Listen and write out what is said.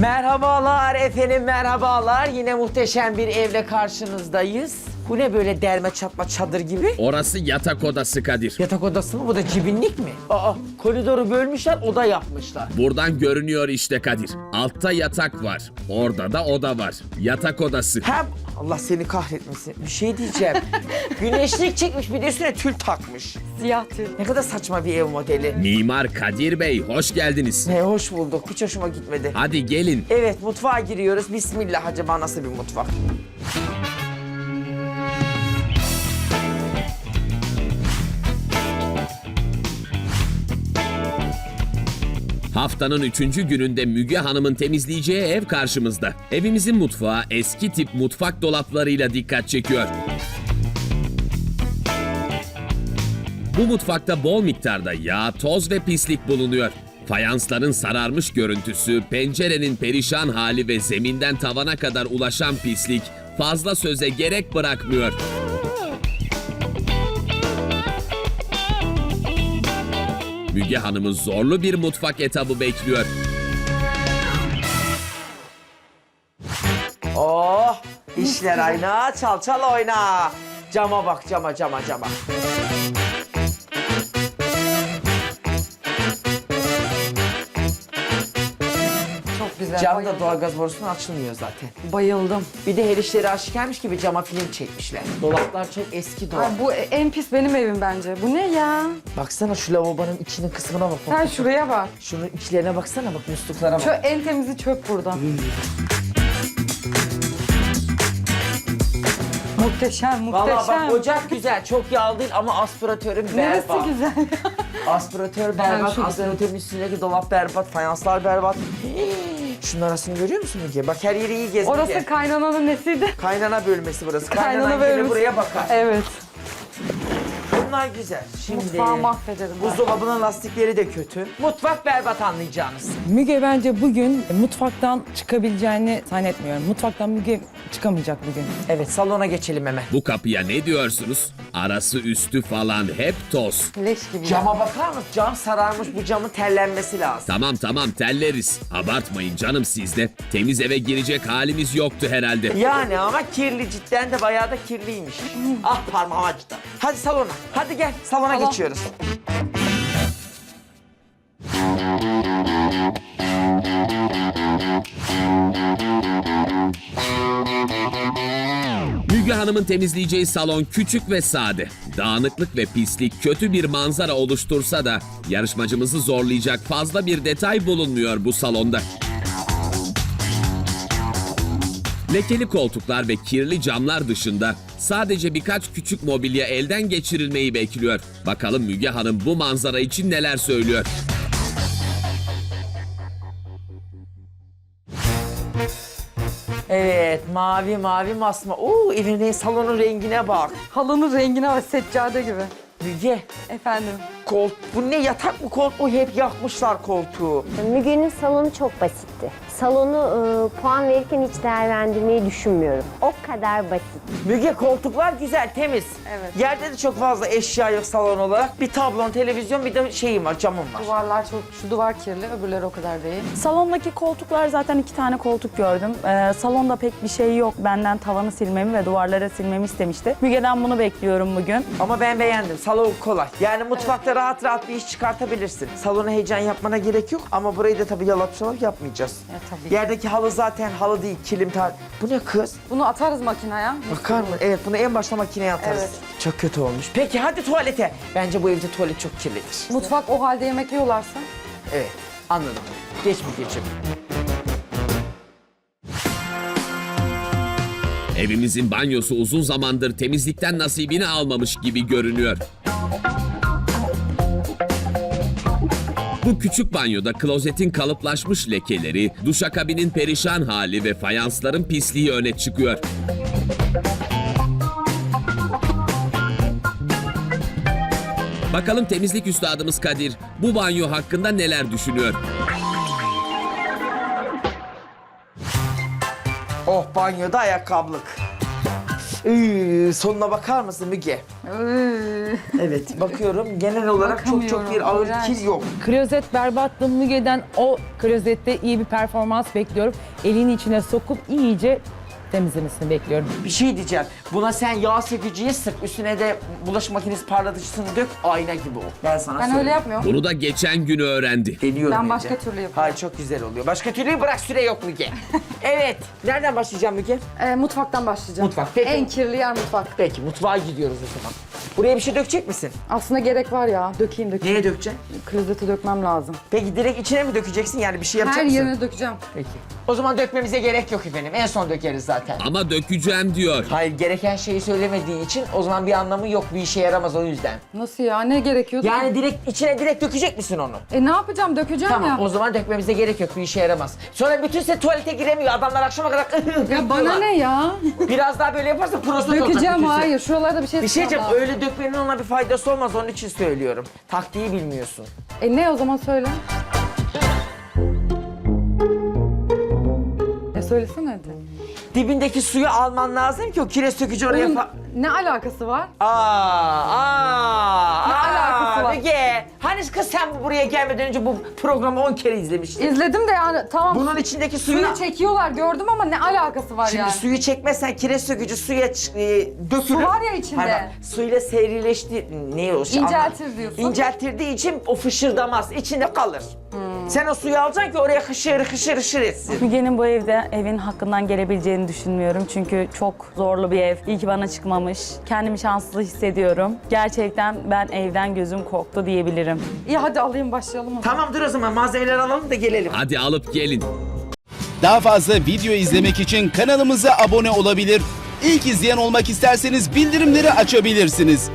Merhabalar efendim merhabalar. Yine muhteşem bir evle karşınızdayız. Bu ne böyle derme çatma çadır gibi? Orası yatak odası Kadir. Yatak odası mı? Bu da cibinlik mi? Aa koridoru bölmüşler oda yapmışlar. Buradan görünüyor işte Kadir. Altta yatak var. Orada da oda var. Yatak odası. Hem Allah seni kahretmesin. Bir şey diyeceğim. Güneşlik çekmiş bir de üstüne tül takmış. Siyah tül. Ne kadar saçma bir ev modeli. Mimar Kadir Bey hoş geldiniz. Ne hoş bulduk. Hiç hoşuma gitmedi. Hadi gelin. Evet mutfağa giriyoruz. Bismillah acaba nasıl bir mutfak? Haftanın üçüncü gününde Müge Hanım'ın temizleyeceği ev karşımızda. Evimizin mutfağı eski tip mutfak dolaplarıyla dikkat çekiyor. Bu mutfakta bol miktarda yağ, toz ve pislik bulunuyor. Fayansların sararmış görüntüsü, pencerenin perişan hali ve zeminden tavana kadar ulaşan pislik fazla söze gerek bırakmıyor. Müge Hanım'ı zorlu bir mutfak etabı bekliyor. Oh işler ayna çal çal oyna. Cama bak cama cama cama. Cam da doğalgaz borusundan açılmıyor zaten. Bayıldım. Bir de her işleri aşikarmış gibi cama film çekmişler. Dolaplar çok eski dolap. Ay, bu en pis benim evim bence. Bu ne ya? Baksana şu lavabonun içinin kısmına bak. Sen şuraya bak. Şunun içlerine baksana bak musluklara bak. Şu en temizi çöp burada. Muhteşem, Valla muhteşem. bak ocak güzel, çok yağlı değil ama aspiratörüm Neresi berbat. güzel? Aspiratör Ben berbat, şu aspiratörün üstündeki dolap berbat, fayanslar berbat. Hii, Şunun arasını görüyor musun Müge? Bak her yeri iyi gezdi. Orası kaynananın nesiydi? Kaynana bölmesi burası. Kaynana, Kaynana bölmesi. buraya bakar. Evet. Bunlar güzel. Şimdi Mutfağı mahvederim ben. buzdolabının lastikleri de kötü. Mutfak berbat anlayacağınız. Müge bence bugün mutfaktan çıkabileceğini zannetmiyorum. Mutfaktan Müge çıkamayacak bugün. Evet salona geçelim hemen. Bu kapıya ne diyorsunuz? Arası üstü falan hep toz. Leş gibi. Cama bakar mısın? Cam sararmış bu camın terlenmesi lazım. Tamam tamam telleriz. Abartmayın canım sizde. Temiz eve girecek halimiz yoktu herhalde. Yani ama kirli cidden de bayağı da kirliymiş. ah parmağım acıdı. Hadi salona. Hadi gel salona Salon. geçiyoruz. Müge Hanım'ın temizleyeceği salon küçük ve sade. Dağınıklık ve pislik kötü bir manzara oluştursa da yarışmacımızı zorlayacak fazla bir detay bulunmuyor bu salonda. Lekeli koltuklar ve kirli camlar dışında sadece birkaç küçük mobilya elden geçirilmeyi bekliyor. Bakalım Müge Hanım bu manzara için neler söylüyor. Evet mavi mavi masma. Oo evin salonun rengine bak. Halının rengine bak seccade gibi. Müge Efendim. kolt bu ne yatak mı koltuğu hep yakmışlar koltuğu. Müge'nin salonu çok basitti. Salonu e, puan verirken hiç değerlendirmeyi düşünmüyorum. O kadar basit. Müge koltuklar güzel temiz. Evet. Yerde de çok fazla eşya yok salon olarak. Bir tablon, televizyon bir de şeyim var camım var. Duvarlar çok, şu duvar kirli, öbürleri o kadar değil. Salondaki koltuklar zaten iki tane koltuk gördüm. Ee, salonda pek bir şey yok. Benden tavanı silmemi ve duvarları silmemi istemişti. Müge'den bunu bekliyorum bugün. Ama ben beğendim. Salon kolay. Yani mutfakta rahat rahat bir iş çıkartabilirsin. Salona heyecan yapmana gerek yok ama burayı da tabii yalap şalap yapmayacağız. Ya tabii. Yerdeki halı zaten halı değil, kilim tar. Bu ne kız? Bunu atarız makineye. Bakar mı? Evet bunu en başta makineye atarız. Evet. Çok kötü olmuş. Peki hadi tuvalete. Bence bu evde tuvalet çok kirlidir. Mutfak o halde yemek yiyorlarsa. Evet anladım. Geç mi geçim? Evimizin banyosu uzun zamandır temizlikten nasibini almamış gibi görünüyor. Bu küçük banyoda klozetin kalıplaşmış lekeleri, duşakabinin perişan hali ve fayansların pisliği öne çıkıyor. Bakalım temizlik üstadımız Kadir bu banyo hakkında neler düşünüyor? Oh banyoda ayakkabılık. Iıı, sonuna bakar mısın Müge? Evet bakıyorum genel olarak çok çok bir ağır Bakamıyorum, kil yok. Klozet berbattı Müge'den o klozette iyi bir performans bekliyorum. Elini içine sokup iyice temizlemesini bekliyorum. Bir şey diyeceğim. Buna sen yağ sökücüye sık. Üstüne de bulaşık makinesi parlatıcısını dök. Ayna gibi o. Ben sana Ben söyleyeyim. öyle yapmıyorum. Bunu da geçen gün öğrendi. Deniyorum Ben başka türlü yapıyorum. Hayır çok güzel oluyor. Başka türlü bırak süre yok Müge. evet. Nereden başlayacağım Müge? Ee, mutfaktan başlayacağım. Mutfak, peki. En kirli yer mutfak. Peki mutfağa gidiyoruz o zaman. Buraya bir şey dökecek misin? Aslında gerek var ya. Dökeyim dökeyim. Neye dökeceksin? Klozete dökmem lazım. Peki direkt içine mi dökeceksin yani bir şey yapacak Her mısın? yerine dökeceğim. Peki. O zaman dökmemize gerek yok efendim. En son dökeriz zaten. Ama dökeceğim diyor. Hayır gereken şeyi söylemediği için o zaman bir anlamı yok. Bir işe yaramaz o yüzden. Nasıl ya? Ne gerekiyordu? Yani direkt içine direkt dökecek misin onu? E ne yapacağım? Dökeceğim Tamam ya. o zaman dökmemize gerek yok. Bir işe yaramaz. Sonra bütün set tuvalete giremiyor. Adamlar akşama kadar Ya bana ne ya? Biraz daha böyle yaparsa prostat olacak Dökeceğim set. hayır. Şuralarda bir şey Bir şey diyeceğim lazım. Öyle dökmenin ona bir faydası olmaz onun için söylüyorum. Taktiği bilmiyorsun. E ne o zaman söyle. E söylesene hadi. Dibindeki suyu alman lazım ki o kireç sökücü oraya fa- ne alakası var? Aa, aa, Ne aa, alakası var? Müge. Hani kız sen bu buraya gelmeden önce bu programı 10 kere izlemiştin. İzledim de yani tamam. Bunun içindeki suyu... suyu çekiyorlar gördüm ama ne alakası var Şimdi yani? suyu çekmezsen kireç sökücü suya ç- e, dökülür. Su var ya içinde. Suyla serileşti... Ne o? şey? İnceltir diyorsun. İnceltirdiği için o fışırdamaz. içinde kalır. Hmm. Sen o suyu alacaksın ki oraya hışır hışır hışır etsin. Müge'nin bu evde evin hakkından gelebileceğini düşünmüyorum. Çünkü çok zorlu bir ev. İyi ki bana çıkmamış. Kendimi şanslı hissediyorum. Gerçekten ben evden gözüm korktu diyebilirim. İyi hadi alayım başlayalım. o zaman. Tamam dur o zaman malzemeleri alalım da gelelim. Hadi alıp gelin. Daha fazla video izlemek için kanalımıza abone olabilir. İlk izleyen olmak isterseniz bildirimleri açabilirsiniz.